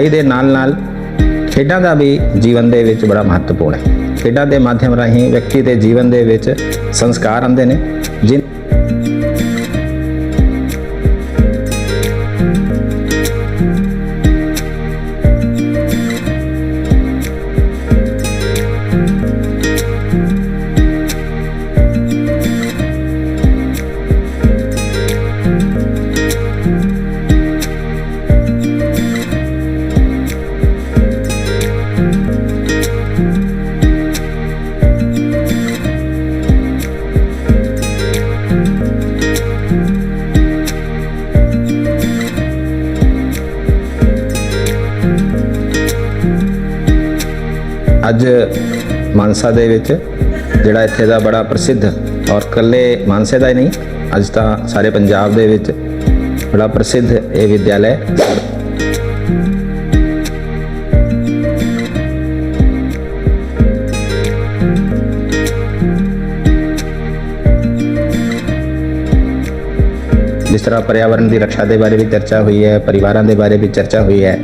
ਪੜ੍ਹਾਈ ਦੇ ਨਾਲ-ਨਾਲ ਖੇਡਾਂ ਦਾ ਵੀ ਜੀਵਨ ਦੇ ਵਿੱਚ ਬੜਾ ਮਹੱਤਵਪੂਰਨ ਹੈ। ਖੇਡਾਂ ਦੇ ਮਾਧਿਅਮ ਰਾਹੀਂ ਵਿਅਕਤੀ ਦੇ ਜੀਵਨ ਦੇ ਵਿੱਚ ਸੰਸਕਾਰ ਆਉਂਦੇ ਨੇ, ਜਿਨ ਅੱਜ ਮਾਨਸਾ ਦੇ ਵਿੱਚ, ਜਿਹੜਾ ਇੱਥੇ ਦਾ ਬੜਾ ਪ੍ਰਸਿੱਧ ਔਰ ਕੱਲੇ ਮਾਨਸੇ ਦਾ ਹੀ ਨਹੀਂ, ਅੱਜ ਤਾਂ ਸਾਰੇ ਪੰਜਾਬ ਦੇ ਵਿੱਚ ਬੜਾ ਪ੍ਰਸਿੱਧ ਇਹ ਵਿਦਿਆਲਾ ਜਿਸ ਤਰ੍ਹਾਂ ਪਰਿਆਵਰਣ ਦੀ ਰੱਖਿਆ ਦੇ ਬਾਰੇ ਵੀ ਚਰਚਾ ਹੋਈ ਹੈ, ਪਰਿਵਾਰਾਂ ਦੇ ਬਾਰੇ ਵੀ ਚਰਚਾ ਹੋਈ ਹੈ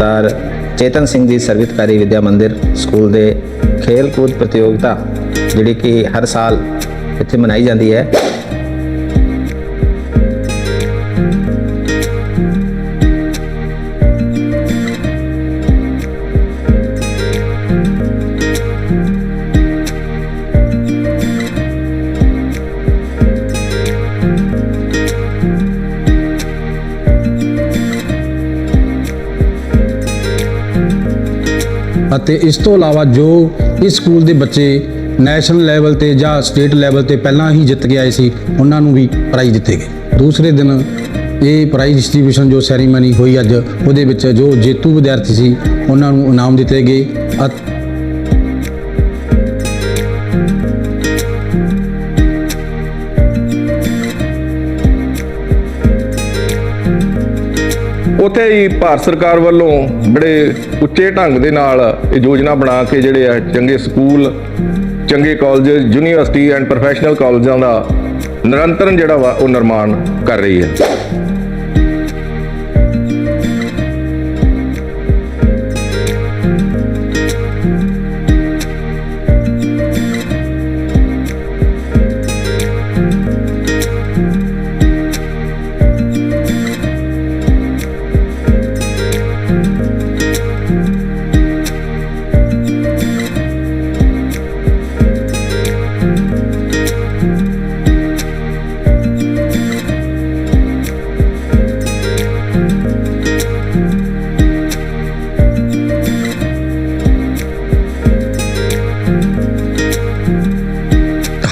ਸਰ ਚੇਤਨ ਸਿੰਘ ਜੀ ਸਰਵਿਤਕਾਰੀ ਵਿਦਿਆ ਮੰਦਿਰ ਸਕੂਲ ਦੇ ਖੇਲ ਕੂਦ ਪ੍ਰਤੀਯੋਗਿਤਾ, ਜਿਹੜੀ ਕਿ ਹਰ ਸਾਲ ਇੱਥੇ ਮਨਾਈ ਜਾਂਦੀ ਹੈ। ਅਤੇ ਇਸ ਤੋਂ ਇਲਾਵਾ ਜੋ ਇਸ ਸਕੂਲ ਦੇ ਬੱਚੇ ਨੈਸ਼ਨਲ ਲੈਵਲ ਤੇ ਜਾਂ ਸਟੇਟ ਲੈਵਲ ਤੇ ਪਹਿਲਾਂ ਹੀ ਜਿੱਤ ਕੇ ਆਏ ਸੀ, ਉਹਨਾਂ ਨੂੰ ਵੀ ਪ੍ਰਾਈਜ਼ ਦਿੱਤੇ ਗਏ। ਦੂਸਰੇ ਦਿਨ ਇਹ ਪ੍ਰਾਈਜ਼ ਡਿਸਟ੍ਰੀਬਿਊਸ਼ਨ ਜੋ ਸੈਰੀਮਨੀ ਹੋਈ ਅੱਜ, ਉਹਦੇ ਵਿੱਚ ਜੋ ਜੇਤੂ ਵਿਦਿਆਰਥੀ ਸੀ, ਉਹਨਾਂ ਨੂੰ ਇਨਾਮ ਦਿੱਤੇ ਗਏ ਅਤੇ ਉੱਥੇ ਹੀ ਭਾਰਤ ਸਰਕਾਰ ਵੱਲੋਂ ਬੜੇ ਉੱਚੇ ਢੰਗ ਦੇ ਨਾਲ ਇਹ ਯੋਜਨਾ ਬਣਾ ਕੇ ਜਿਹੜੇ ਆ ਚੰਗੇ ਸਕੂਲ, ਚੰਗੇ ਕਾਲਜ, ਯੂਨੀਵਰਸਿਟੀ ਐਂਡ ਪ੍ਰੋਫੈਸ਼ਨਲ ਕਾਲਜਾਂ ਦਾ ਨਿਰੰਤਰਨ ਜਿਹੜਾ ਵਾ ਉਹ ਨਿਰਮਾਣ ਕਰ ਰਹੀ ਹੈ।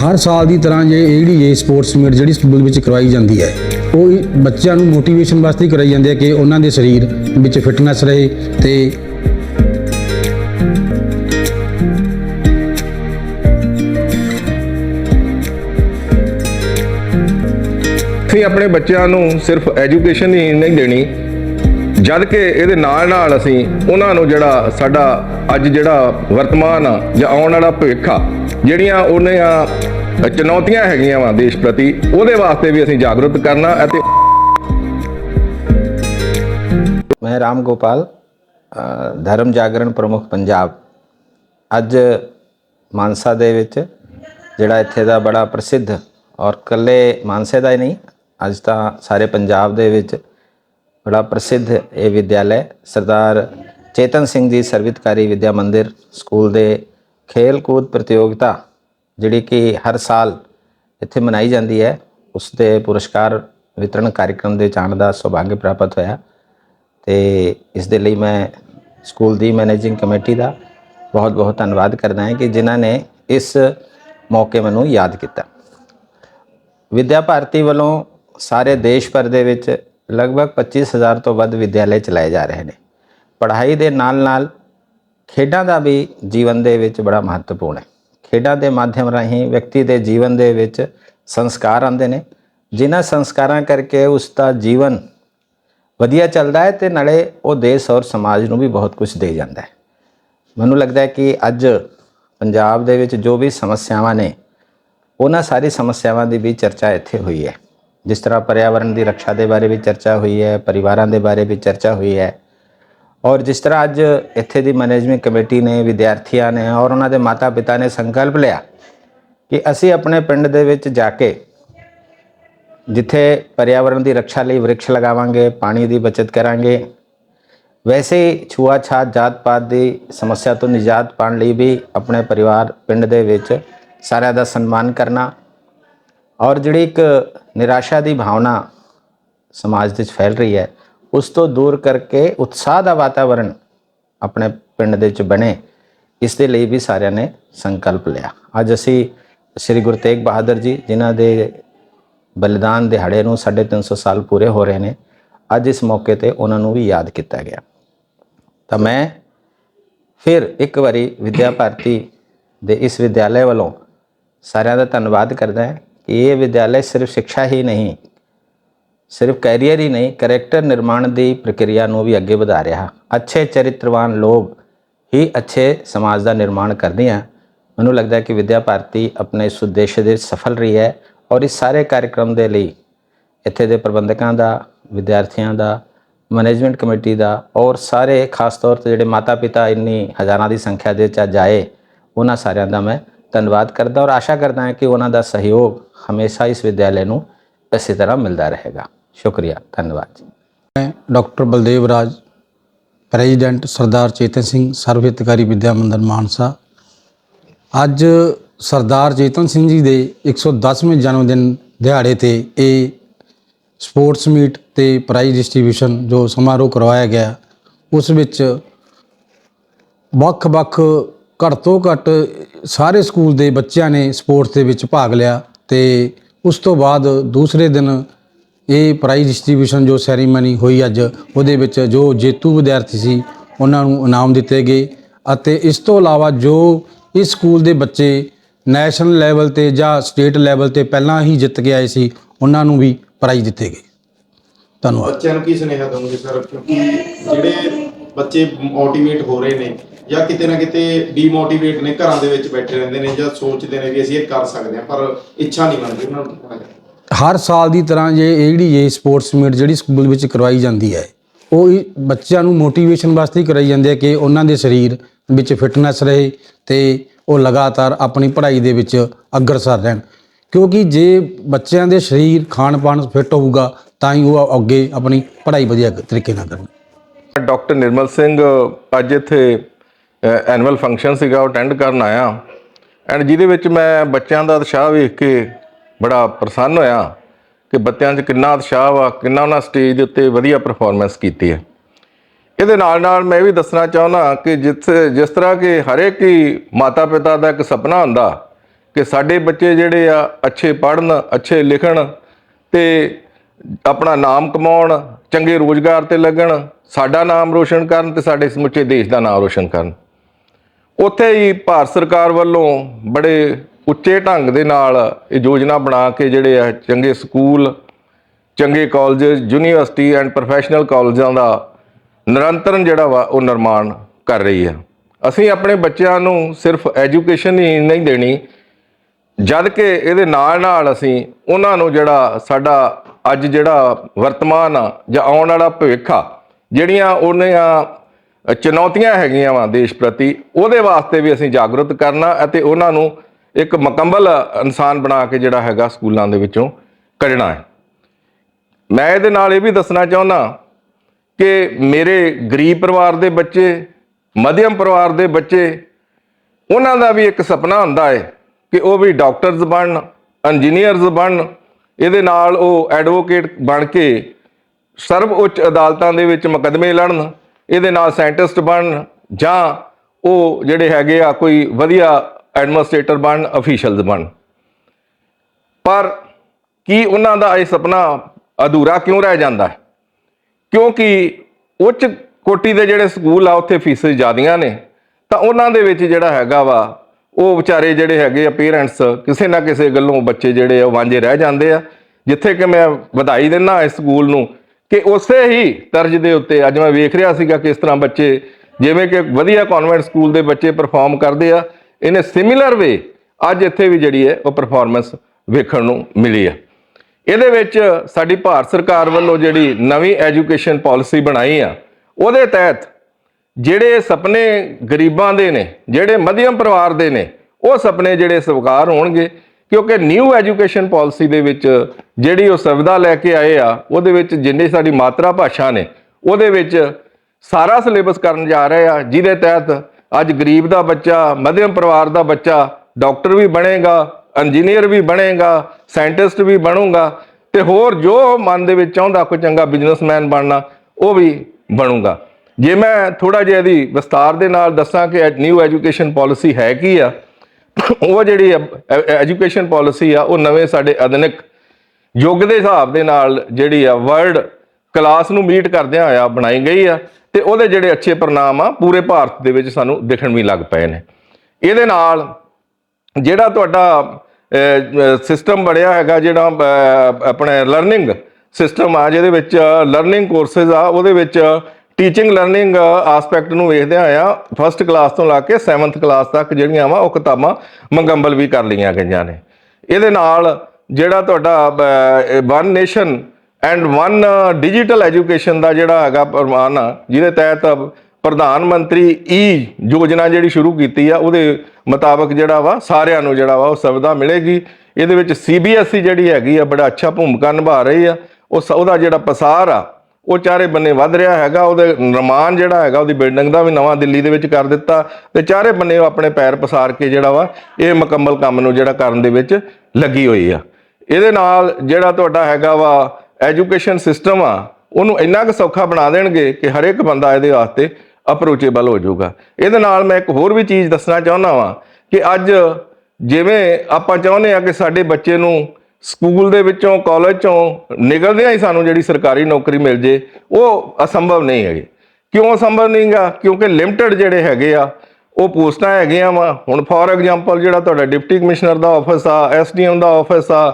ਹਰ ਸਾਲ ਦੀ ਤਰ੍ਹਾਂ ਜੇ ਇਹ ਜਿਹੜੀ ਇਹ ਸਪੋਰਟਸ ਮੀਟ ਜਿਹੜੀ ਸਕੂਲ ਵਿੱਚ ਕਰਵਾਈ ਜਾਂਦੀ ਹੈ, ਉਹ ਬੱਚਿਆਂ ਨੂੰ ਮੋਟੀਵੇਸ਼ਨ ਵਾਸਤੇ ਹੀ ਕਰਾਈ ਜਾਂਦੀ ਹੈ ਕਿ ਉਹਨਾਂ ਦੇ ਸਰੀਰ ਵਿੱਚ ਫਿਟਨੈਸ ਰਹੇ ਤੇ ਅਸੀਂ ਆਪਣੇ ਬੱਚਿਆਂ ਨੂੰ ਸਿਰਫ ਐਜੂਕੇਸ਼ਨ ਹੀ ਨਹੀਂ ਦੇਣੀ ਜਦ ਕਿ ਇਹਦੇ ਨਾਲ ਨਾਲ ਅਸੀਂ ਉਹਨਾਂ ਨੂੰ ਜਿਹੜਾ ਸਾਡਾ ਅੱਜ ਜਿਹੜਾ ਵਰਤਮਾਨ ਆ ਜਾਂ ਆਉਣ ਵਾਲਾ ਭਵਿੱਖ ਆ, ਜਿਹੜੀਆਂ ਉਹਨੀਆਂ ਚੁਣੌਤੀਆਂ ਹੈਗੀਆਂ ਵਾ ਦੇਸ਼ ਪ੍ਰਤੀ, ਉਹਦੇ ਵਾਸਤੇ ਵੀ ਅਸੀਂ ਜਾਗਰੂਕ ਕਰਨਾ ਅਤੇ ਮੈਂ ਰਾਮ ਗੋਪਾਲ ਧਰਮ ਜਾਗਰਣ ਪ੍ਰਮੁੱਖ ਪੰਜਾਬ। ਅੱਜ ਮਾਨਸਾ ਦੇ ਵਿੱਚ ਜਿਹੜਾ ਇੱਥੇ ਦਾ ਬੜਾ ਪ੍ਰਸਿੱਧ ਔਰ ਕੱਲੇ ਮਾਨਸੇ ਦਾ ਹੀ ਨਹੀਂ, ਅੱਜ ਤਾਂ ਸਾਰੇ ਪੰਜਾਬ ਦੇ ਵਿੱਚ ਬੜਾ ਪ੍ਰਸਿੱਧ ਇਹ ਵਿਦਿਆਲਾ ਹੈ। ਸਰਦਾਰ ਚੇਤਨ ਸਿੰਘ ਜੀ ਸਰਵਿਤਕਾਰੀ ਵਿਦਿਆ ਮੰਦਿਰ ਸਕੂਲ ਦੇ ਖੇਲ ਕੂਦ ਪ੍ਰਤੀਯੋਗਿਤਾ, ਜਿਹੜੀ ਕਿ ਹਰ ਸਾਲ ਇੱਥੇ ਮਨਾਈ ਜਾਂਦੀ ਹੈ, ਉਸ ਦੇ ਪੁਰਸਕਾਰ ਵਿਤਰਣ ਕਾਰਜਕ੍ਰਮ ਦੇ ਜਾਣ ਦਾ ਸੁਭਾਗ ਪ੍ਰਾਪਤ ਹੋਇਆ ਤੇ ਇਸ ਦੇ ਲਈ ਮੈਂ ਸਕੂਲ ਦੀ ਮੈਨੇਜਿੰਗ ਕਮੇਟੀ ਦਾ ਬਹੁਤ ਬਹੁਤ ਧੰਨਵਾਦ ਕਰਦਾ ਹਾਂ ਕਿ ਜਿਨ੍ਹਾਂ ਨੇ ਇਸ ਮੌਕੇ ਮੈਨੂੰ ਯਾਦ ਕੀਤਾ ਵਿਦਿਆ ਭਾਰਤੀ ਵੱਲੋਂ ਸਾਰੇ ਦੇਸ਼ ਭਰ ਦੇ ਵਿੱਚ ਲਗਭਗ 25000 ਤੋਂ ਵੱਧ ਵਿਦਿਆਲੇ ਚਲਾਏ ਜਾ ਰਹੇ ਨੇ। ਪੜ੍ਹਾਈ ਦੇ ਨਾਲ-ਨਾਲ ਖੇਡਾਂ ਦਾ ਵੀ ਜੀਵਨ ਦੇ ਵਿੱਚ ਬੜਾ ਮਹੱਤਵਪੂਰਨ ਹੈ। ਖੇਡਾਂ ਦੇ ਮਾਧਿਅਮ ਰਾਹੀਂ ਵਿਅਕਤੀ ਦੇ ਜੀਵਨ ਦੇ ਵਿੱਚ ਸੰਸਕਾਰ ਆਉਂਦੇ ਨੇ। ਜਿਨ੍ਹਾਂ ਸੰਸਕਾਰਾਂ ਕਰਕੇ ਉਸ ਦਾ ਜੀਵਨ ਵਧੀਆ ਚੱਲਦਾ ਹੈ ਤੇ ਨਾਲੇ ਉਹ ਦੇਸ਼ ਔਰ ਸਮਾਜ ਨੂੰ ਵੀ ਬਹੁਤ ਕੁਝ ਦੇ ਜਾਂਦਾ ਹੈ। ਮੈਨੂੰ ਲੱਗਦਾ ਹੈ ਕਿ ਅੱਜ ਪੰਜਾਬ ਦੇ ਵਿੱਚ ਜੋ ਵੀ ਸਮੱਸਿਆਵਾਂ ਨੇ, ਉਹਨਾਂ ਸਾਰੀ ਸਮੱਸਿਆਵਾਂ ਦੀ ਵੀ ਚਰਚਾ ਇੱਥੇ ਹੋਈ ਹੈ। ਜਿਸ ਤਰ੍ਹਾਂ ਪਰਿਆਵਰਣ ਦੀ ਰੱਖਿਆ ਦੇ ਬਾਰੇ ਵੀ ਚਰਚਾ ਹੋਈ ਹੈ, ਪਰਿਵਾਰਾਂ ਦੇ ਬਾਰੇ ਵੀ ਚਰਚਾ ਹੋਈ ਹੈ। ਔਰ ਜਿਸ ਤਰ੍ਹਾਂ ਅੱਜ ਇੱਥੇ ਦੀ ਮੈਨੇਜਮੈਂਟ ਕਮੇਟੀ ਨੇ, ਵਿਦਿਆਰਥੀਆਂ ਨੇ ਔਰ ਉਹਨਾਂ ਦੇ ਮਾਤਾ-ਪਿਤਾ ਨੇ ਸੰਕਲਪ ਲਿਆ ਕਿ ਅਸੀਂ ਆਪਣੇ ਪਿੰਡ ਦੇ ਵਿੱਚ ਜਾ ਕੇ ਜਿੱਥੇ ਪਰਿਆਵਰਣ ਦੀ ਰੱਖਿਆ ਲਈ ਵ੍ਰਿਕਸ਼ ਲਗਾਵਾਂਗੇ, ਪਾਣੀ ਦੀ ਬਚਤ ਕਰਾਂਗੇ, ਵੈਸੇ ਹੀ ਛੂਆ-ਛਾਤ ਜਾਤ-ਪਾਤ ਦੀ ਸਮੱਸਿਆ ਤੋਂ ਨਿਜਾਤ ਪਾਉਣ ਲਈ ਵੀ ਆਪਣੇ ਪਰਿਵਾਰ ਪਿੰਡ ਦੇ ਵਿੱਚ ਸਾਰਿਆਂ ਦਾ ਸਨਮਾਨ ਕਰਨਾ ਔਰ ਜਿਹੜੀ ਇੱਕ ਨਿਰਾਸ਼ਾ ਦੀ ਭਾਵਨਾ ਸਮਾਜ ਵਿੱਚ ਫੈਲ ਰਹੀ ਹੈ, ਉਸ ਤੋਂ ਦੂਰ ਕਰਕੇ ਉਤਸ਼ਾਹ ਦਾ ਵਾਤਾਵਰਣ ਆਪਣੇ ਪਿੰਡ ਦੇ ਵਿੱਚ ਬਣੇ, ਇਸ ਦੇ ਲਈ ਵੀ ਸਾਰਿਆਂ ਨੇ ਸੰਕਲਪ ਲਿਆ। ਅੱਜ ਅਸੀਂ ਸ੍ਰੀ ਗੁਰੂ ਤੇਗ ਬਹਾਦਰ ਜੀ, ਜਿਨ੍ਹਾਂ ਦੇ ਬਲੀਦਾਨ ਦਿਹਾੜੇ ਨੂੰ 350 ਸਾਲ ਪੂਰੇ ਹੋ ਰਹੇ ਨੇ, ਅੱਜ ਇਸ ਮੌਕੇ ਤੇ ਉਹਨਾਂ ਨੂੰ ਵੀ ਯਾਦ ਕੀਤਾ ਗਿਆ। ਤਾਂ ਮੈਂ ਫਿਰ ਇੱਕ ਵਾਰੀ ਵਿਦਿਆ ਭਾਰਤੀ ਦੇ ਇਸ ਵਿਦਿਆਲੇ ਵੱਲੋਂ ਸਾਰਿਆਂ ਦਾ ਧੰਨਵਾਦ ਕਰਦਾ ਹਾਂ। ਇਹ ਵਿਦਿਆਲੇ ਸਿਰਫ ਸਿੱਖਿਆ ਹੀ ਨਹੀਂ ਸਿਰਫ ਕੈਰੀਅਰ ਹੀ ਨਹੀਂ ਕਰੈਕਟਰ ਨਿਰਮਾਣ ਦੀ ਪ੍ਰਕਿਰਿਆ ਨੂੰ ਵੀ ਅੱਗੇ ਵਧਾ ਰਿਹਾ ਅੱਛੇ ਚਰਿੱਤਰਵਾਨ ਲੋਕ ਹੀ ਅੱਛੇ ਸਮਾਜ ਦਾ ਨਿਰਮਾਣ ਕਰਦੇ ਆ ਮੈਨੂੰ ਲੱਗਦਾ ਕਿ ਵਿਦਿਆ ਭਾਰਤੀ ਆਪਣੇ ਇਸ ਉਦੇਸ਼ ਦੇ ਸਫਲ ਰਹੀ ਹੈ ਔਰ ਇਸ ਸਾਰੇ ਕਾਰਜਕ੍ਰਮ ਦੇ ਲਈ ਇੱਥੇ ਦੇ ਪ੍ਰਬੰਧਕਾਂ ਦਾ ਵਿਦਿਆਰਥੀਆਂ ਦਾ ਮੈਨੇਜਮੈਂਟ ਕਮੇਟੀ ਦਾ ਔਰ ਸਾਰੇ ਖਾਸ ਤੌਰ ਤੇ ਜਿਹੜੇ ਮਾਤਾ ਪਿਤਾ ਇੰਨੀ ਹਜ਼ਾਰਾਂ ਦੀ ਸੰਖਿਆ ਦੇ ਵਿੱਚ ਅੱਜ ਆਏ ਉਹਨਾਂ ਸਾਰਿਆਂ ਦਾ ਮੈਂ ਧੰਨਵਾਦ ਕਰਦਾ ਔਰ ਆਸ਼ਾ ਕਰਦਾ ਹਾਂ ਕਿ ਉਹਨਾਂ ਦਾ ਸਹਿਯੋਗ ਹਮੇਸ਼ਾ ਇਸ ਵਿਦਿਆਲੇ ਨੂੰ ਇਸੇ ਤਰ੍ਹਾਂ ਮਿਲਦਾ ਰਹੇਗਾ ਸ਼ੁਕਰੀਆ ਧੰਨਵਾਦ ਜੀ ਮੈਂ ਡਾਕਟਰ ਬਲਦੇਵ ਰਾਜ ਪ੍ਰੈਜ਼ੀਡੈਂਟ ਸਰਦਾਰ ਚੇਤਨ ਸਿੰਘ ਸਰਵ ਹਿਤਕਾਰੀ ਵਿਦਿਆ ਮੰਦਿਰ ਮਾਨਸਾ ਅੱਜ ਸਰਦਾਰ ਚੇਤਨ ਸਿੰਘ ਜੀ ਦੇ 110ਵੇਂ ਜਨਮ ਦਿਨ ਦਿਹਾੜੇ ਤੇ ਇਹ ਸਪੋਰਟਸ ਮੀਟ ਤੇ ਪ੍ਰਾਈਜ਼ ਡਿਸਟ੍ਰੀਬਿਊਸ਼ਨ ਜੋ ਸਮਾਰੋਹ ਕਰਵਾਇਆ ਗਿਆ ਉਸ ਵਿੱਚ ਵੱਖ-ਵੱਖ ਘੱਟ ਤੋਂ ਘੱਟ ਸਾਰੇ ਸਕੂਲ ਦੇ ਬੱਚਿਆਂ ਨੇ ਸਪੋਰਟਸ ਦੇ ਵਿੱਚ ਭਾਗ ਲਿਆ ਤੇ ਉਸ ਤੋਂ ਬਾਅਦ ਦੂਸਰੇ ਦਿਨ ਇਹ ਪ੍ਰਾਈਜ਼ ਡਿਸਟ੍ਰੀਬਿਊਸ਼ਨ ਜੋ ਸੈਰੀਮਨੀ ਹੋਈ ਅੱਜ, ਉਹਦੇ ਵਿੱਚ ਜੋ ਜੇਤੂ ਵਿਦਿਆਰਥੀ ਸੀ, ਉਹਨਾਂ ਨੂੰ ਇਨਾਮ ਦਿੱਤੇ ਗਏ ਅਤੇ ਇਸ ਤੋਂ ਇਲਾਵਾ ਜੋ ਇਸ ਸਕੂਲ ਦੇ ਬੱਚੇ ਨੈਸ਼ਨਲ ਲੈਵਲ ਤੇ ਜਾਂ ਸਟੇਟ ਲੈਵਲ ਤੇ ਪਹਿਲਾਂ ਹੀ ਜਿੱਤ ਕੇ ਆਏ ਸੀ, ਉਹਨਾਂ ਨੂੰ ਵੀ ਪ੍ਰਾਈਜ਼ ਦਿੱਤੇ ਗਏ। ਧੰਨਵਾਦ। ਬੱਚਿਆਂ ਨੂੰ ਕੀ ਸੁਨੇਹਾ ਦਵਾਂਗੇ, ਸਰ? ਕਿਉਂਕਿ ਜਿਹੜੇ ਬੱਚੇ ਮੋਟੀਵੇਟ ਹੋ ਰਹੇ ਨੇ ਜਾਂ ਕਿਤੇ ਨਾ ਕਿਤੇ ਡੀਮੋਟੀਵੇਟ ਨੇ ਘਰਾਂ ਦੇ ਵਿੱਚ ਬੈਠੇ ਰਹਿੰਦੇ ਨੇ ਜਾਂ ਸੋਚਦੇ ਨੇ ਵੀ ਅਸੀਂ ਇਹ ਕਰ ਸਕਦੇ ਹਾਂ ਪਰ ਇੱਛਾ ਨਹੀਂ ਬਣਦੀ ਉਹਨਾਂ ਨੂੰ ਕੀ ਕਹਿਣਾ ਚਾਹੀਦਾ। ਹਰ ਸਾਲ ਦੀ ਤਰ੍ਹਾਂ ਜੇ ਇਹ ਜਿਹੜੀ ਇਹ ਸਪੋਰਟਸ ਮੀਟ ਜਿਹੜੀ ਸਕੂਲ ਵਿੱਚ ਕਰਵਾਈ ਜਾਂਦੀ ਹੈ ਉਹ ਬੱਚਿਆਂ ਨੂੰ ਮੋਟੀਵੇਸ਼ਨ ਵਾਸਤੇ ਹੀ ਕਰਾਈ ਜਾਂਦੀ ਹੈ ਕਿ ਉਹਨਾਂ ਦੇ ਸਰੀਰ ਵਿੱਚ ਫਿਟਨੈਸ ਰਹੇ ਤੇ ਉਹ ਲਗਾਤਾਰ ਆਪਣੀ ਪੜ੍ਹਾਈ ਦੇ ਵਿੱਚ ਅਗਰਸਰ ਰਹਿਣ। ਕਿਉਂਕਿ ਜੇ ਬੱਚਿਆਂ ਦੇ ਸਰੀਰ ਖਾਣ ਪਾਣ ਫਿੱਟ ਹੋਊਗਾ ਤਾਂ ਹੀ ਉਹ ਅੱਗੇ ਆਪਣੀ ਪੜ੍ਹਾਈ ਵਧੀਆ ਤਰੀਕੇ ਨਾਲ ਕਰਨ ਡਾਕਟਰ ਨਿਰਮਲ ਸਿੰਘ ਅੱਜ ਇੱਥੇ ਐਨੂਅਲ ਫੰਕਸ਼ਨ ਸੀਗਾ, ਉਹ ਅਟੈਂਡ ਕਰਨ ਆਇਆ। ਐਂਡ ਜਿਹਦੇ ਵਿੱਚ ਮੈਂ ਬੱਚਿਆਂ ਦਾ ਉਤਸ਼ਾਹ ਵੇਖ ਕੇ ਬੜਾ ਪ੍ਰਸੰਨ ਹੋਇਆ ਕਿ ਬੱਚਿਆਂ 'ਚ ਕਿੰਨਾ ਉਤਸ਼ਾਹ ਵਾ, ਕਿੰਨਾ ਉਹਨਾਂ ਸਟੇਜ ਦੇ ਉੱਤੇ ਵਧੀਆ ਪਰਫਾਰਮੈਂਸ ਕੀਤੀ ਹੈ। ਇਹਦੇ ਨਾਲ ਨਾਲ ਮੈਂ ਇਹ ਵੀ ਦੱਸਣਾ ਚਾਹੁੰਦਾ ਕਿ ਜਿਸ ਜਿਸ ਤਰ੍ਹਾਂ ਕਿ ਹਰੇਕ ਹੀ ਮਾਤਾ ਪਿਤਾ ਦਾ ਇੱਕ ਸੁਪਨਾ ਹੁੰਦਾ ਕਿ ਸਾਡੇ ਬੱਚੇ ਜਿਹੜੇ ਆ, ਅੱਛੇ ਪੜ੍ਹਨ, ਅੱਛੇ ਲਿਖਣ ਤੇ ਆਪਣਾ ਨਾਮ ਕਮਾਉਣ, ਚੰਗੇ ਰੋਜ਼ਗਾਰ ਤੇ ਲੱਗਣ, ਸਾਡਾ ਨਾਮ ਰੋਸ਼ਨ ਕਰਨ ਤੇ ਸਾਡੇ ਸਮੁੱਚੇ ਦੇਸ਼ ਦਾ ਨਾਮ ਰੋਸ਼ਨ ਕਰਨ। ਉੱਥੇ ਹੀ ਭਾਰਤ ਸਰਕਾਰ ਵੱਲੋਂ ਬੜੇ ਉੱਚੇ ਢੰਗ ਦੇ ਨਾਲ ਇਹ ਯੋਜਨਾ ਬਣਾ ਕੇ ਜਿਹੜੇ ਆ ਚੰਗੇ ਸਕੂਲ, ਚੰਗੇ ਕਾਲਜ ਯੂਨੀਵਰਸਿਟੀ ਐਂਡ ਪ੍ਰੋਫੈਸ਼ਨਲ ਕਾਲਜਾਂ ਦਾ ਨਿਰੰਤਰਨ ਜਿਹੜਾ ਵਾ ਉਹ ਨਿਰਮਾਣ ਕਰ ਰਹੀ ਆ। ਅਸੀਂ ਆਪਣੇ ਬੱਚਿਆਂ ਨੂੰ ਸਿਰਫ ਐਜੂਕੇਸ਼ਨ ਹੀ ਨਹੀਂ ਦੇਣੀ, ਜਦ ਕਿ ਇਹਦੇ ਨਾਲ ਨਾਲ ਅਸੀਂ ਉਹਨਾਂ ਨੂੰ ਜਿਹੜਾ ਸਾਡਾ ਅੱਜ ਜਿਹੜਾ ਵਰਤਮਾਨ ਆ ਜਾਂ ਆਉਣ ਵਾਲਾ ਭਵਿੱਖ ਆ, ਜਿਹੜੀਆਂ ਉਹਨਾਂ ਚੁਣੌਤੀਆਂ ਹੈਗੀਆਂ ਵਾ ਦੇਸ਼ ਪ੍ਰਤੀ। ਉਹਦੇ ਵਾਸਤੇ ਵੀ ਅਸੀਂ ਜਾਗਰੂਕ ਕਰਨਾ ਅਤੇ ਉਹਨਾਂ ਨੂੰ ਇੱਕ ਮੁਕੰਮਲ ਇਨਸਾਨ ਬਣਾ ਕੇ ਜਿਹੜਾ ਹੈਗਾ ਸਕੂਲਾਂ ਦੇ ਵਿੱਚੋਂ ਕੱਢਣਾ ਹੈ। ਮੈਂ ਇਹਦੇ ਨਾਲ ਇਹ ਵੀ ਦੱਸਣਾ ਚਾਹੁੰਦਾ ਕਿ ਮੇਰੇ ਗਰੀਬ ਪਰਿਵਾਰ ਦੇ ਬੱਚੇ, ਮਧਿਅਮ ਪਰਿਵਾਰ ਦੇ ਬੱਚੇ, ਉਹਨਾਂ ਦਾ ਵੀ ਇੱਕ ਸੁਪਨਾ ਹੁੰਦਾ ਹੈ ਕਿ ਉਹ ਵੀ ਡਾਕਟਰਸ ਬਣਨ, ਇੰਜੀਨੀਅਰਸ ਬਣਨ। ਇਹਦੇ ਨਾਲ ਉਹ ਐਡਵੋਕੇਟ ਬਣ ਕੇ ਸਰਵ ਉੱਚ ਅਦਾਲਤਾਂ ਦੇ ਵਿੱਚ ਮੁਕੱਦਮੇ ਲੜਨ ਇਹਦੇ ਨਾਲ ਸਾਇੰਟਿਸਟ ਬਣਨ ਜਾਂ ਉਹ ਜਿਹੜੇ ਹੈਗੇ ਆ ਕੋਈ ਵਧੀਆ ਐਡਮਿਨਿਸਟ੍ਰੇਟਰ ਬਣ ਅਫੀਸ਼ੀਅਲਸ ਬਣ। ਪਰ ਕੀ ਉਹਨਾਂ ਦਾ ਇਹ ਸੁਪਨਾ ਅਧੂਰਾ ਕਿਉਂ ਰਹਿ ਜਾਂਦਾ ਹੈ? ਕਿਉਂਕਿ ਉੱਚ ਕੋਟੀ ਦੇ ਜਿਹੜੇ ਸਕੂਲ ਆ, ਉੱਥੇ ਫੀਸਾਂ ਜ਼ਿਆਦੀਆਂ ਨੇ। ਤਾਂ ਉਹਨਾਂ ਦੇ ਵਿੱਚ ਜਿਹੜਾ ਹੈਗਾ ਵਾ, ਉਹ ਵਿਚਾਰੇ ਜਿਹੜੇ ਹੈਗੇ ਆ ਪੇਰੈਂਟਸ ਕਿਸੇ ਨਾ ਕਿਸੇ ਗੱਲੋਂ ਬੱਚੇ ਜਿਹੜੇ ਆ ਵਾਂਝੇ ਰਹਿ ਜਾਂਦੇ ਆ। ਜਿੱਥੇ ਕਿ ਮੈਂ ਵਧਾਈ ਦਿੰਦਾ ਇਸ ਸਕੂਲ ਨੂੰ ਕਿ ਉਸੇ ਹੀ ਤਰਜ ਦੇ ਉੱਤੇ ਅੱਜ ਮੈਂ ਵੇਖ ਰਿਹਾ ਸੀਗਾ ਕਿਸ ਤਰ੍ਹਾਂ ਬੱਚੇ ਜਿਵੇਂ ਕਿ ਵਧੀਆ ਕਨਵੈਂਟ ਸਕੂਲ ਦੇ ਬੱਚੇ ਪਰਫਾਰਮ ਕਰਦੇ ਆ ਇਹਨੇ ਸਿਮਿਲਰ ਵੇ ਅੱਜ ਇੱਥੇ ਵੀ ਜਿਹੜੀ ਹੈ ਉਹ ਪਰਫਾਰਮੈਂਸ ਵੇਖਣ ਨੂੰ ਮਿਲੀ ਆ। ਇਹਦੇ ਵਿੱਚ ਸਾਡੀ ਭਾਰਤ ਸਰਕਾਰ ਵੱਲੋਂ ਜਿਹੜੀ ਨਵੀਂ ਐਜੂਕੇਸ਼ਨ ਪਾਲਿਸੀ ਬਣਾਈ ਆ, ਉਹਦੇ ਤਹਿਤ ਜਿਹੜੇ ਸੁਪਨੇ ਗਰੀਬਾਂ ਦੇ ਨੇ, ਜਿਹੜੇ ਮਧਿਅਮ ਪਰਿਵਾਰ ਦੇ ਨੇ, ਉਹ ਸੁਪਨੇ ਜਿਹੜੇ ਸਵੀਕਾਰ ਹੋਣਗੇ, ਕਿਉਂਕਿ ਨਿਊ ਐਜੂਕੇਸ਼ਨ ਪਾਲਿਸੀ ਦੇ ਵਿੱਚ ਜਿਹੜੀ ਉਹ ਸੁਵਿਧਾ ਲੈ ਕੇ ਆਏ ਆ, ਉਹਦੇ ਵਿੱਚ ਜਿੰਨੀ ਸਾਡੀ ਮਾਤਰਾ ਭਾਸ਼ਾ ਨੇ, ਉਹਦੇ ਵਿੱਚ ਸਾਰਾ ਸਿਲੇਬਸ ਕਰਨ ਜਾ ਰਹੇ ਆ, ਜਿਹਦੇ ਤਹਿਤ ਅੱਜ ਗਰੀਬ ਦਾ ਬੱਚਾ, ਮਧਿਅਮ ਪਰਿਵਾਰ ਦਾ ਬੱਚਾ ਡਾਕਟਰ ਵੀ ਬਣੇਗਾ ਇੰਜੀਨੀਅਰ ਵੀ ਬਣੇਗਾ ਸਾਇੰਟਿਸਟ ਵੀ ਬਣੂਗਾ, ਤੇ ਹੋਰ ਜੋ ਮਨ ਦੇ ਵਿੱਚ ਚਾਹੁੰਦਾ ਕੋਈ ਚੰਗਾ ਬਿਜ਼ਨਸਮੈਨ ਬਣਨਾ, ਉਹ ਵੀ ਬਣੂਗਾ। ਜੇ ਮੈਂ ਥੋੜਾ ਜਿਹਾ ਇਹਦੀ ਵਿਸਤਾਰ ਦੇ ਨਾਲ ਦੱਸਾਂ ਕਿ ਨਿਊ ਐਜੂਕੇਸ਼ਨ ਪਾਲਿਸੀ ਹੈ ਕੀ ਆ, ਉਹ ਜਿਹੜੀ ਐਜੂਕੇਸ਼ਨ ਪਾਲਿਸੀ ਆ, ਉਹ ਨਵੇਂ ਸਾਡੇ ਆਧੁਨਿਕ ਯੁੱਗ ਦੇ ਹਿਸਾਬ ਦੇ ਨਾਲ ਜਿਹੜੀ ਆ ਵਰਲਡ ਕਲਾਸ ਨੂੰ ਮੀਟ ਕਰਦਿਆਂ ਹੋਇਆ ਬਣਾਈ ਗਈ ਆ ਤੇ ਉਹਦੇ ਜਿਹੜੇ ਅੱਛੇ ਪ੍ਰਣਾਮ ਆ ਪੂਰੇ ਭਾਰਤ ਦੇ ਵਿੱਚ ਸਾਨੂੰ ਦਿਖਣ ਵੀ ਲੱਗ ਪਏ ਨੇ। ਇਹਦੇ ਨਾਲ ਜਿਹੜਾ ਤੁਹਾਡਾ ਸਿਸਟਮ ਬਣਿਆ ਹੈਗਾ, ਜਿਹੜਾ ਆਪਣੇ ਲਰਨਿੰਗ ਸਿਸਟਮ ਆ, ਜਿਹਦੇ ਵਿੱਚ ਲਰਨਿੰਗ ਕੋਰਸਸ ਆ, ਉਹਦੇ ਵਿੱਚ ਟੀਚਿੰਗ ਲਰਨਿੰਗ ਆਸਪੈਕਟ ਨੂੰ ਵੇਖਦੇ ਆ ਫਸਟ ਕਲਾਸ ਤੋਂ ਲਾ ਕੇ 7th ਕਲਾਸ ਤੱਕ ਜਿਹੜੀਆਂ ਵਾ ਉਹ ਕਿਤਾਬਾਂ ਮੰਗੰਬਲ ਵੀ ਕਰ ਲਈਆਂ ਗਈਆਂ ਨੇ। ਇਹਦੇ ਨਾਲ ਜਿਹੜਾ ਤੁਹਾਡਾ one nation and one digital education ਦਾ ਜਿਹੜਾ ਹੈਗਾ ਪ੍ਰਮਾਨ ਆ, ਜਿਹਦੇ ਤਹਿਤ ਪ੍ਰਧਾਨ ਮੰਤਰੀ ਈ ਯੋਜਨਾ ਜਿਹੜੀ ਸ਼ੁਰੂ ਕੀਤੀ ਆ, ਉਹਦੇ ਮੁਤਾਬਕ ਜਿਹੜਾ ਵਾ, ਸਾਰਿਆਂ ਨੂੰ ਜਿਹੜਾ ਵਾ, ਉਹ ਸੁਵਿਧਾ ਮਿਲੇਗੀ। ਇਹਦੇ ਵਿੱਚ ਸੀਬੀਐਸਈ ਜਿਹੜੀ ਹੈਗੀ ਆ, ਬੜਾ ਅੱਛਾ ਭੂਮਿਕਾ ਨਿਭਾ ਰਹੀ ਆ। ਉਹ ਸ- ਉਹਦਾ ਜਿਹੜਾ ਪਸਾਰ ਆ, ਉਹ ਚਾਰੇ ਬੰਨੇ ਵੱਧ ਰਿਹਾ ਹੈਗਾ। ਉਹਦੇ ਨਿਰਮਾਣ ਜਿਹੜਾ ਹੈਗਾ, ਉਹਦੀ ਬਿਲਡਿੰਗ ਦਾ ਵੀ ਨਵਾਂ ਦਿੱਲੀ ਦੇ ਵਿੱਚ ਕਰ ਦਿੱਤਾ ਤੇ ਚਾਰੇ ਬੰਨੇ ਉਹ ਆਪਣੇ ਪੈਰ ਪਸਾਰ ਕੇ ਜਿਹੜਾ ਵਾ, ਇਹ ਮੁਕੰਮਲ ਕੰਮ ਨੂੰ ਜਿਹੜਾ ਕਰਨ ਦੇ ਵਿੱਚ ਲੱਗੀ ਹੋਈ ਆ। ਇਹਦੇ ਨਾਲ ਜਿਹੜਾ ਤੁਹਾਡਾ ਹੈਗਾ ਵਾ ਐਜੂਕੇਸ਼ਨ ਸਿਸਟਮ ਆ, ਉਹਨੂੰ ਇੰਨਾ ਕੁ ਸੌਖਾ ਬਣਾ ਦੇਣਗੇ ਕਿ ਹਰ ਇੱਕ ਬੰਦਾ ਇਹਦੇ ਵਾਸਤੇ ਅਪਰੋਚੇਬਲ ਹੋ ਜਾਊਗਾ। ਇਹਦੇ ਨਾਲ ਮੈਂ ਇੱਕ ਹੋਰ ਵੀ ਚੀਜ਼ ਦੱਸਣਾ ਚਾਹੁੰਦਾ ਵਾਂ ਕਿ ਅੱਜ ਜਿਵੇਂ ਆਪਾਂ ਚਾਹੁੰਦੇ ਆ ਕਿ ਸਾਡੇ ਬੱਚੇ ਨੂੰ ਸਕੂਲ ਦੇ ਵਿੱਚੋਂ ਕਾਲਜ ਚੋਂ ਨਿਕਲਦਿਆਂ ਹੀ ਸਾਨੂੰ ਜਿਹੜੀ ਸਰਕਾਰੀ ਨੌਕਰੀ ਮਿਲ ਜੇ, ਉਹ ਅਸੰਭਵ ਨਹੀਂ ਹੈਗੇ। ਕਿਉਂ ਅਸੰਭਵ ਨਹੀਂਗਾ ਕਿਉਂਕਿ ਲਿਮਟਿਡ ਜਿਹੜੇ ਹੈਗੇ ਆ, ਉਹ ਪੋਸਟਾਂ ਹੈਗੀਆਂ ਵਾ। ਹੁਣ ਫੋਰ ਐਗਜ਼ਾਮਪਲ ਜਿਹੜਾ ਤੁਹਾਡਾ ਡਿਪਟੀ ਕਮਿਸ਼ਨਰ ਦਾ ਆਫਿਸ ਆ ਐਸਡੀਐਮ ਦਾ ਆਫਿਸ ਆ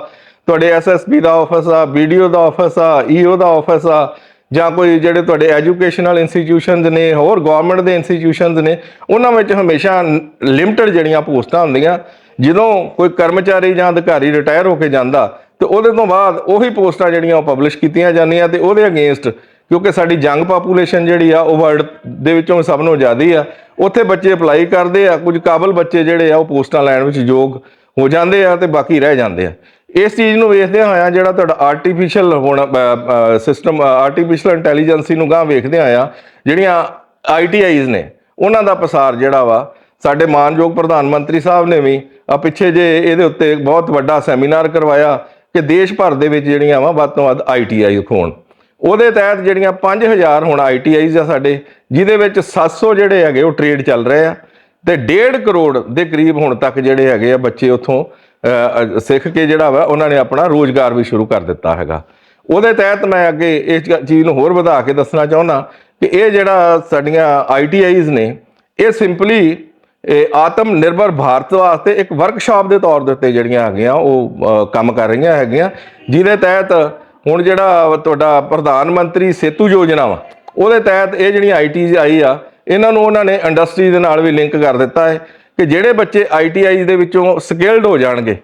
ਤੁਹਾਡੇ ਐਸਐਸਪੀ ਦਾ ਆਫਿਸ ਆ ਵੀਡੀਓ ਦਾ ਆਫਿਸ ਆ ਈਓ ਦਾ ਆਫਿਸ ਆ, ਜਾਂ ਕੋਈ ਜਿਹੜੇ ਤੁਹਾਡੇ ਐਜੂਕੇਸ਼ਨਲ ਇੰਸਟੀਟਿਊਸ਼ਨਸ ਨੇ, ਹੋਰ ਗਵਰਨਮੈਂਟ ਦੇ ਇੰਸਟੀਟਿਊਸ਼ਨਸ ਨੇ, ਉਹਨਾਂ ਵਿੱਚ ਹਮੇਸ਼ਾ ਲਿਮਟਿਡ ਜਿਹੜੀਆਂ ਪੋਸਟਾਂ ਹੁੰਦੀਆਂ, ਜਦੋਂ ਕੋਈ ਕਰਮਚਾਰੀ ਜਾਂ ਅਧਿਕਾਰੀ ਰਿਟਾਇਰ ਹੋ ਕੇ ਜਾਂਦਾ, ਤੇ ਉਹਦੇ ਤੋਂ ਬਾਅਦ ਉਹੀ ਪੋਸਟਾਂ ਜਿਹੜੀਆਂ ਉਹ ਪਬਲਿਸ਼ ਕੀਤੀਆਂ ਜਾਂਦੀਆਂ ਤੇ ਉਹਦੇ ਅਗੇਂਸਟ ਕਿਉਂਕਿ ਸਾਡੀ ਜੰਗ ਪਾਪੂਲੇਸ਼ਨ ਜਿਹੜੀ ਆ, ਉਹ ਵਰਲਡ ਦੇ ਵਿੱਚੋਂ ਸਭ ਤੋਂ ਜ਼ਿਆਦੀ ਆ, ਉੱਥੇ ਬੱਚੇ ਅਪਲਾਈ ਕਰਦੇ ਆ, ਕੁਝ ਕਾਬਲ ਬੱਚੇ ਜਿਹੜੇ ਆ, ਉਹ ਪੋਸਟਾਂ ਲੈਣ ਵਿੱਚ ਯੋਗ ਹੋ ਜਾਂਦੇ ਆ ਤੇ ਬਾਕੀ ਰਹਿ ਜਾਂਦੇ ਆ। ਇਸ ਚੀਜ਼ ਨੂੰ ਵੇਖਦੇ ਹੋਇਆ ਜਿਹੜਾ ਤੁਹਾਡਾ ਆਰਟੀਫੀਸ਼ੀਅਲ ਹੁਣ ਸਿਸਟਮ ਆਰਟੀਫੀਸ਼ੀਅਲ ਇੰਟੈਲੀਜੈਂਸੀ ਨੂੰ ਗਾਂ ਵੇਖਦੇ ਹੋਇਆ ਜਿਹੜੀਆਂ ਆਈਟੀਆਈਜ਼ ਨੇ, ਉਹਨਾਂ ਦਾ ਪਸਾਰ ਜਿਹੜਾ ਵਾ, ਸਾਡੇ ਮਾਨਯੋਗ ਪ੍ਰਧਾਨ ਮੰਤਰੀ ਸਾਹਿਬ ਨੇ ਵੀ ਆ ਪਿੱਛੇ ਜੇ ਇਹਦੇ ਉੱਤੇ ਬਹੁਤ ਵੱਡਾ ਸੈਮੀਨਾਰ ਕਰਵਾਇਆ ਕਿ ਦੇਸ਼ ਭਰ ਦੇ ਵਿੱਚ ਜਿਹੜੀਆਂ ਵਾ, ਵੱਧ ਤੋਂ ਵੱਧ ਆਈਟੀਆਈ ਖੋਣ। ਉਹਦੇ ਤਹਿਤ ਜਿਹੜੀਆਂ 5000 ਹੁਣ ਆਈਟੀਆਈਜ਼ ਆ ਸਾਡੇ, ਜਿਹਦੇ ਵਿੱਚ 700 ਜਿਹੜੇ ਹੈਗੇ ਉਹ ਟ੍ਰੇਡ ਚੱਲ ਰਹੇ ਆ, ਤੇ 1.5 ਕਰੋੜ ਦੇ ਕਰੀਬ ਹੁਣ ਤੱਕ ਜਿਹੜੇ ਹੈਗੇ ਆ ਬੱਚੇ ਉੱਥੋਂ ਸਿੱਖ ਕੇ ਜਿਹੜਾ ਵਾ, ਉਹਨਾਂ ਨੇ ਆਪਣਾ ਰੋਜ਼ਗਾਰ ਵੀ ਸ਼ੁਰੂ ਕਰ ਦਿੱਤਾ ਹੈਗਾ। ਉਹਦੇ ਤਹਿਤ ਮੈਂ ਅੱਗੇ ਇਸ ਚੀਜ਼ ਨੂੰ ਹੋਰ ਵਧਾ ਕੇ ਦੱਸਣਾ ਚਾਹੁੰਦਾ ਕਿ ਇਹ ਜਿਹੜਾ ਸਾਡੀਆਂ ਆਈਟੀਆਈਜ਼ ਨੇ, ਇਹ ਸਿੰਪਲੀ, ਇਹ ਆਤਮ ਨਿਰਭਰ ਭਾਰਤ ਵਾਸਤੇ ਇੱਕ ਵਰਕਸ਼ਾਪ ਦੇ ਤੌਰ ਦੇ ਉੱਤੇ ਜਿਹੜੀਆਂ ਹੈਗੀਆਂ, ਉਹ ਕੰਮ ਕਰ ਰਹੀਆਂ ਹੈਗੀਆਂ। ਜਿਹਦੇ ਤਹਿਤ ਹੁਣ ਜਿਹੜਾ ਤੁਹਾਡਾ ਪ੍ਰਧਾਨ ਮੰਤਰੀ ਸੇਤੂ ਯੋਜਨਾ ਵਾ, ਉਹਦੇ ਤਹਿਤ ਇਹ ਜਿਹੜੀਆਂ ਆਈਟੀਜ਼ ਆਈ ਆ, ਇਹਨਾਂ ਨੂੰ ਉਹਨਾਂ ਨੇ ਇੰਡਸਟਰੀ ਦੇ ਨਾਲ ਵੀ ਲਿੰਕ ਕਰ ਦਿੱਤਾ ਹੈ। ਕਿ ਜਿਹੜੇ ਬੱਚੇ ਆਈਟੀਆਈ ਦੇ ਵਿੱਚੋਂ ਸਕਿਲਡ ਹੋ ਜਾਣਗੇ,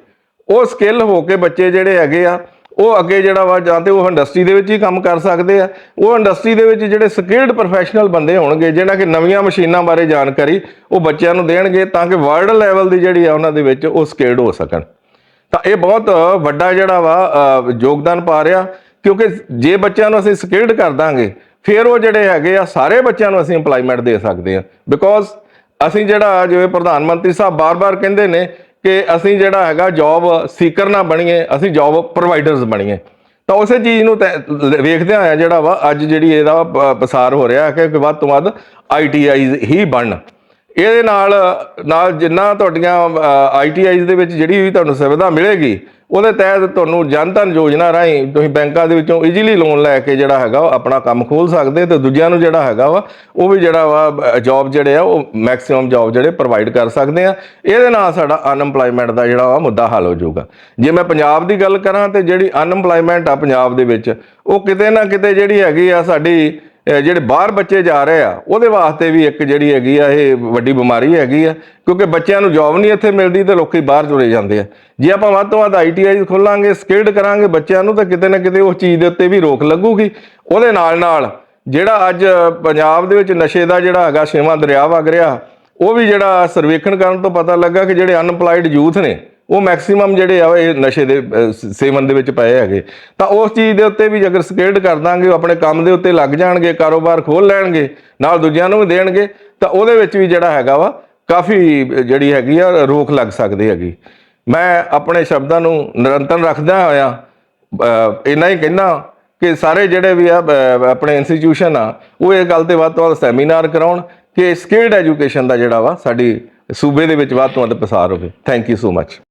ਉਹ ਸਕਿੱਲ ਹੋ ਕੇ ਬੱਚੇ ਜਿਹੜੇ ਹੈਗੇ ਆ, ਉਹ ਅੱਗੇ ਜਿਹੜਾ ਵਾ ਜਾਂ ਤੇ ਉਹ ਇੰਡਸਟਰੀ ਦੇ ਵਿੱਚ ਹੀ ਕੰਮ ਕਰ ਸਕਦੇ ਆ, ਉਹ ਇੰਡਸਟਰੀ ਦੇ ਵਿੱਚ ਜਿਹੜੇ ਸਕਿਲਡ ਪ੍ਰੋਫੈਸ਼ਨਲ ਬੰਦੇ ਹੋਣਗੇ ਜਿਹਨਾਂ ਕਿ ਨਵੀਆਂ ਮਸ਼ੀਨਾਂ ਬਾਰੇ ਜਾਣਕਾਰੀ ਉਹ ਬੱਚਿਆਂ ਨੂੰ ਦੇਣਗੇ ਤਾਂ ਕਿ ਵਰਲਡ ਲੈਵਲ ਦੀ ਜਿਹੜੀ ਆ ਉਹਨਾਂ ਦੇ ਵਿੱਚ ਉਹ ਸਕਿਲਡ ਹੋ ਸਕਣ। ਤਾਂ ਇਹ ਬਹੁਤ ਵੱਡਾ ਜਿਹੜਾ ਵਾ ਯੋਗਦਾਨ ਪਾ ਰਿਹਾ, ਕਿਉਂਕਿ ਜੇ ਬੱਚਿਆਂ ਨੂੰ ਅਸੀਂ ਸਕਿਲਡ ਕਰ ਦਾਂਗੇ, ਫਿਰ ਉਹ ਜਿਹੜੇ ਹੈਗੇ ਆ, ਸਾਰੇ ਬੱਚਿਆਂ ਨੂੰ ਅਸੀਂ EMPLOYMENT ਦੇ ਸਕਦੇ ਆ ਬਿਕੋਜ਼ ਅਸੀਂ ਜਿਹੜਾ ਜਿਵੇਂ ਪ੍ਰਧਾਨ ਮੰਤਰੀ ਸਾਹਿਬ ਬਾਰ-ਬਾਰ ਕਹਿੰਦੇ ਨੇ ਕਿ ਅਸੀਂ ਜਿਹੜਾ ਹੈਗਾ ਜੌਬ ਸੀਕਰ ਨਾ ਬਣੀਏ, ਅਸੀਂ ਜੌਬ ਪ੍ਰੋਵਾਈਡਰਸ ਬਣੀਏ। ਤਾਂ ਉਸੇ ਚੀਜ਼ ਨੂੰ ਤੈ- ਲ- ਵੇਖਦੇ ਆਇਆ ਜਿਹੜਾ ਵਾ ਅੱਜ ਜਿਹੜੀ ਇਹਦਾ ਪਸਾਰ ਹੋ ਰਿਹਾ ਹੈ ਕਿ ਵੱਧ ਤੋਂ ਵੱਧ ਆਈਟੀਆਈਜ਼ ਹੀ ਬਣਨ। ਇਹਦੇ ਨਾਲ ਨਾਲ ਜਿੰਨਾ ਤੁਹਾਡੀਆਂ ਆਈਟੀਆਈਜ਼ ਦੇ ਵਿੱਚ ਜਿਹੜੀ ਵੀ ਤੁਹਾਨੂੰ ਸੁਵਿਧਾ ਮਿਲੇਗੀ, ਉਹਦੇ ਤਹਿਤ ਤੁਹਾਨੂੰ ਜਨ ਧਨ ਯੋਜਨਾ ਰਾਹੀਂ ਤੁਸੀਂ ਬੈਂਕਾਂ ਦੇ ਵਿੱਚੋਂ ਈਜ਼ੀਲੀ ਲੋਨ ਲੈ ਕੇ ਜਿਹੜਾ ਹੈਗਾ ਉਹ ਆਪਣਾ ਕੰਮ ਖੋਲ ਸਕਦੇ ਤੇ ਦੂਜਿਆਂ ਨੂੰ ਜਿਹੜਾ ਹੈਗਾ ਵਾ, ਉਹ ਵੀ ਜਿਹੜਾ ਵਾ ਜੌਬ ਜਿਹੜੇ ਆ, ਉਹ ਮੈਕਸਿਮਮ ਜੌਬ ਜਿਹੜੇ ਪ੍ਰੋਵਾਈਡ ਕਰ ਸਕਦੇ ਆ। ਇਹਦੇ ਨਾਲ ਸਾਡਾ ਅਨਐਮਪਲੋਇਮੈਂਟ ਦਾ ਜਿਹੜਾ ਵਾ ਮੁੱਦਾ ਹੱਲ ਹੋ ਜਾਊਗਾ। ਜੇ ਮੈਂ ਪੰਜਾਬ ਦੀ ਗੱਲ ਕਰਾਂ ਤੇ ਜਿਹੜੀ ਅਨਐਮਪਲੋਇਮੈਂਟ ਆ ਪੰਜਾਬ ਦੇ ਵਿੱਚ, ਉਹ ਕਿਤੇ ਨਾ ਕਿਤੇ ਜਿਹੜੀ ਹੈਗੀ ਆ ਸਾਡੀ ਜਿਹੜੇ ਬਾਹਰ ਬੱਚੇ ਜਾ ਰਹੇ ਆ, ਉਹਦੇ ਵਾਸਤੇ ਵੀ ਇੱਕ ਜਿਹੜੀ ਹੈਗੀ ਆ, ਇਹ ਵੱਡੀ ਬਿਮਾਰੀ ਹੈਗੀ ਆ, ਕਿਉਂਕਿ ਬੱਚਿਆਂ ਨੂੰ ਜੌਬ ਨਹੀਂ ਇੱਥੇ ਮਿਲਦੀ ਤੇ ਲੋਕੀ ਬਾਹਰ ਤੁਰੇ ਜਾਂਦੇ ਆ। ਜੇ ਆਪਾਂ ਵੱਧ ਤੋਂ ਵੱਧ ਆਈਟੀਆਈ ਖੋਲਾਂਗੇ ਸਕਿਲਡ ਕਰਾਂਗੇ ਬੱਚਿਆਂ ਨੂੰ, ਤਾਂ ਕਿਤੇ ਨਾ ਕਿਤੇ ਉਸ ਚੀਜ਼ ਦੇ ਉੱਤੇ ਵੀ ਰੋਕ ਲੱਗੂਗੀ। ਉਹਦੇ ਨਾਲ ਨਾਲ ਜਿਹੜਾ ਅੱਜ ਪੰਜਾਬ ਦੇ ਵਿੱਚ ਨਸ਼ੇ ਦਾ ਜਿਹੜਾ ਹੈਗਾ, ਛੇਵਾਂ ਦਰਿਆ ਵਗ ਰਿਹਾ, ਉਹ ਵੀ ਜਿਹੜਾ ਸਰਵੇਖਣ ਕਰਨ ਤੋਂ ਪਤਾ ਲੱਗਾ ਕਿ ਜਿਹੜੇ ਅਨਪਲਾਈਡ ਯੂਥ ਨੇ ਉਹ ਮੈਕਸਿਮਮ ਜਿਹੜੇ ਆ ਇਹ ਨਸ਼ੇ ਦੇ ਅਹ, ਸੇਵਨ ਦੇ ਵਿੱਚ ਪਏ ਹੈਗੇ। ਤਾਂ ਉਸ ਚੀਜ਼ ਦੇ ਉੱਤੇ ਵੀ ਅਗਰ ਸਕਿਲਡ ਕਰ ਦਾਂਗੇ ਉਹ ਆਪਣੇ ਕੰਮ ਦੇ ਉੱਤੇ ਲੱਗ ਜਾਣਗੇ ਕਾਰੋਬਾਰ ਖੋਲ ਲੈਣਗੇ ਨਾਲ ਦੂਜਿਆਂ ਨੂੰ ਵੀ ਦੇਣਗੇ ਤਾਂ ਉਹਦੇ ਵਿੱਚ ਵੀ ਜਿਹੜਾ ਹੈਗਾ ਵਾ ਕਾਫੀ ਜਿਹੜੀ ਹੈਗੀ ਆ ਰੋਕ ਲੱਗ ਸਕਦੀ ਹੈਗੀ। ਮੈਂ ਆਪਣੇ ਸ਼ਬਦਾਂ ਨੂੰ ਨਿਰੰਤਰ ਰੱਖਦਾ ਹੋਇਆ ਅਹ, ਇੰਨਾ ਹੀ ਕਹਿਣਾ ਕਿ ਸਾਰੇ ਜਿਹੜੇ ਵੀ ਆ ਅਹ, ਆਪਣੇ ਇੰਸਟੀਟਿਊਸ਼ਨ ਆ ਉਹ ਇਹ ਗੱਲ ਤੇ ਵੱਧ ਤੋਂ ਵੱਧ ਸੈਮੀਨਾਰ ਕਰਾਉਣ ਕਿ ਸਕਿਲਡ ਐਜੂਕੇਸ਼ਨ ਦਾ ਜਿਹੜਾ ਵਾ ਸਾਡੀ ਸੂਬੇ ਦੇ ਵਿੱਚ ਵੱਧ ਤੋਂ ਵੱਧ ਪਸਾਰ ਹੋਵੇ। Thank you so much